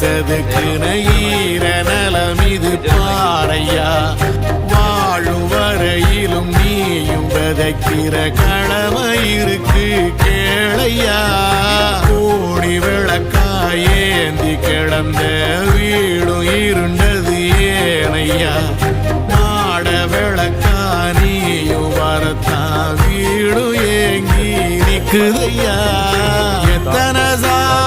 செதுக்குன ஈர நலம் இது பாறையா. வாழும் வரையிலும் நீயும் விதைக்கிற கடமை இருக்கு கேளையா. கோடி விளக்காயேந்தி கிடந்த வீடும் இருண்டது ஏனையா. நாட விளக்கா நீயும் வரத்தான் வீடும் ஏங்கி நிற்குதையா.